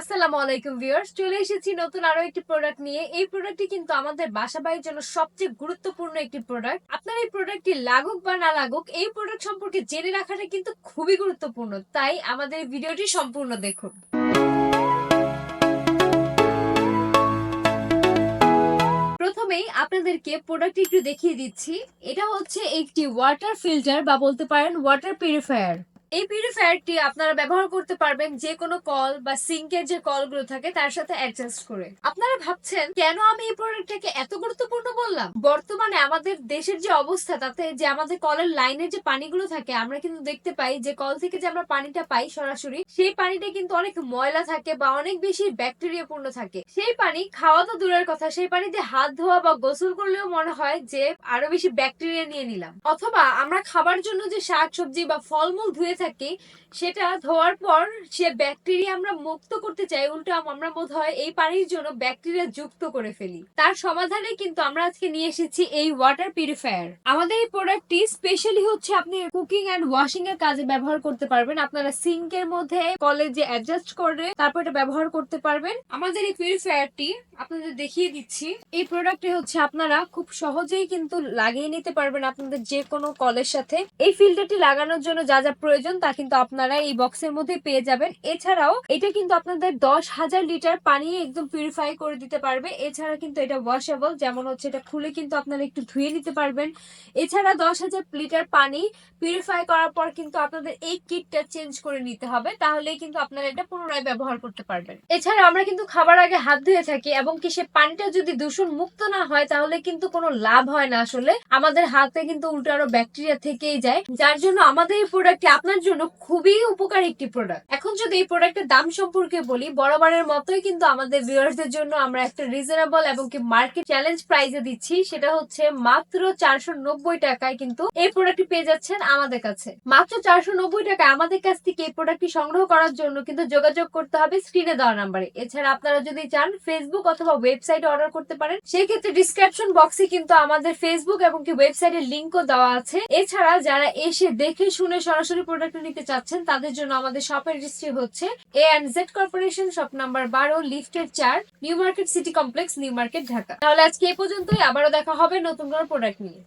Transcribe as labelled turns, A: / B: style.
A: আসসালামু আলাইকুম ভিউয়ার্স, চলে এসেছি নতুন আরও একটি প্রোডাক্ট নিয়ে। এই প্রোডাক্টটি কিন্তু আমাদের বাসা বাড়ির জন্য সবচেয়ে গুরুত্বপূর্ণ একটি প্রোডাক্ট আপনার এই প্রোডাক্টটি লাগুক বা না লাগুক, এই প্রোডাক্ট সম্পর্কে জেনে রাখাটা কিন্তু খুবই গুরুত্বপূর্ণ। তাই আমাদের ভিডিওটি সম্পূর্ণ দেখুন। প্রথমেই আপনাদেরকে প্রোডাক্ট একটু দেখিয়ে দিচ্ছি। এটা হচ্ছে একটি ওয়াটার ফিল্টার বা বলতে পারেন ওয়াটার পিউরিফায়ার এই পিউরিফায়ারটি আপনারা ব্যবহার করতে পারবেন যে কোনো কল বা সিঙ্কের যে কলগুলো থাকে, তার সাথে অ্যাডজাস্ট করে। আপনারা ভাবছেন, কেন আমি এই প্রোডাক্টটাকে এত গুরুত্বপূর্ণ বললাম? বর্তমানে আমাদের দেশের যে অবস্থা, তাতে যে আমাদের কলের লাইনের যে পানিগুলো থাকে, আমরা কিন্তু দেখতে পাই যে কল থেকে যে আমরা পানিটা পাই সরাসরি, সেই পানিটা কিন্তু অনেক ময়লা থাকে বা অনেক বেশি ব্যাকটেরিয়া পূর্ণ থাকে। সেই পানি খাওয়া তো দূরের কথা, সেই পানিতে হাত ধোয়া বা গোসল করলেও মনে হয় যে আরও বেশি ব্যাকটেরিয়া নিয়ে নিলাম। অথবা আমরা খাবার জন্য যে শাক সবজি বা ফলমূল ধুয়ে থাকি, সেটা ধোয়ার পর সে ব্যাকটেরিয়া আমরা মুক্ত করতে চাই, উল্টো আমরা বোধ হয় এই পানির জন্য ব্যাকটেরিয়া যুক্ত করে ফেলি। তার সমাধানে কিন্তু আমরা আজকে নিয়ে এসেছি এই ওয়াটার পিউরিফায়ার আমাদের এই প্রোডাক্টটি স্পেশালি হচ্ছে আপনি কুকিং এন্ড ওয়াশিং এর কাজে ব্যবহার করতে পারবেন। আপনারা সিঙ্কের মধ্যে কলে যে অ্যাডজাস্ট করে তারপর এটা ব্যবহার করতে পারবেন। আমাদের এই পিউরিফায়ারটি আপনাদের দেখিয়ে দিচ্ছি। এই প্রোডাক্টটি হচ্ছে আপনারা খুব সহজেই কিন্তু লাগিয়ে নিতে পারবেন আপনাদের যে কোনো কলের সাথে। এই ফিল্টারটি লাগানোর জন্য যা যা প্রয়োজন তা কিন্তু আপনারা এই বক্সের মধ্যে পেয়ে যাবেন। এছাড়াও এটা কিন্তু আপনাদের দশ হাজার লিটার পানি একদম পিউরিফাই করে দিতে পারবে। এছাড়া কিন্তু এটা ওয়াশেবল যেমন হচ্ছে এটা খুলে কিন্তু আপনারা একটু ধুয়ে নিতে পারবেন। এছাড়া দশ হাজার লিটার পানি পিউরিফাই করার পর কিন্তু আপনাদের এই কিটটা চেঞ্জ করে নিতে হবে। তাহলেই কিন্তু আপনারা এটা পুনরায় ব্যবহার করতে পারবেন। এছাড়া আমরা কিন্তু খাবার আগে হাত ধুয়ে থাকি এবং কি সে পানিটা যদি দূষণ মুক্ত না হয়, তাহলে কিন্তু কোনো লাভ হয় না আসলে। আমাদের হাতে কিন্তু উল্টো আরও ব্যাকটেরিয়া থেকেই যায়। যার জন্য আমাদের এই প্রোডাক্টটি আপনার জন্য খুবই উপকার একটি প্রোডাক্ট এখন যদি এই প্রোডাক্টের দাম সম্পর্কে বলি, বরাবরের মতোই কিন্তু আমাদের ভিউয়ার্সদের জন্য আমরা একটা রিজনেবল এবং কি মার্কেট চ্যালেঞ্জ প্রাইসে দিচ্ছি, সেটা হচ্ছে মাত্র চারশো নব্বই টাকায় কিন্তু এই প্রোডাক্টটি পেয়ে যাচ্ছেন আমাদের কাছে। মাত্র চারশো নব্বই টাকায় আমাদের কাছ থেকে এই প্রোডাক্টটি সংগ্রহ করার জন্য কিন্তু যোগাযোগ করতে হবে স্ক্রিনে দেওয়া নাম্বারে এছাড়া আপনারা যদি চান ফেসবুক অথবা ওয়েবসাইটে অর্ডার করতে পারেন সেই ক্ষেত্রে ডিসক্রিপশন বক্সে কিন্তু আমাদের ফেসবুক এবং কি ওয়েবসাইটের লিঙ্কও দেওয়া আছে। এছাড়া যারা এসে দেখে শুনে সরাসরি প্রোডাক্ট নিতে চাচ্ছেন, তাদের জন্য আমাদের শপের রেজিস্ট্রি হচ্ছে A and Z corporation shop number বারো লিফটের চার new market city complex new market Dhaka. তাহলে আজকে এ পর্যন্তই। আবারও দেখা হবে নতুন কোনো প্রোডাক্ট নিয়ে।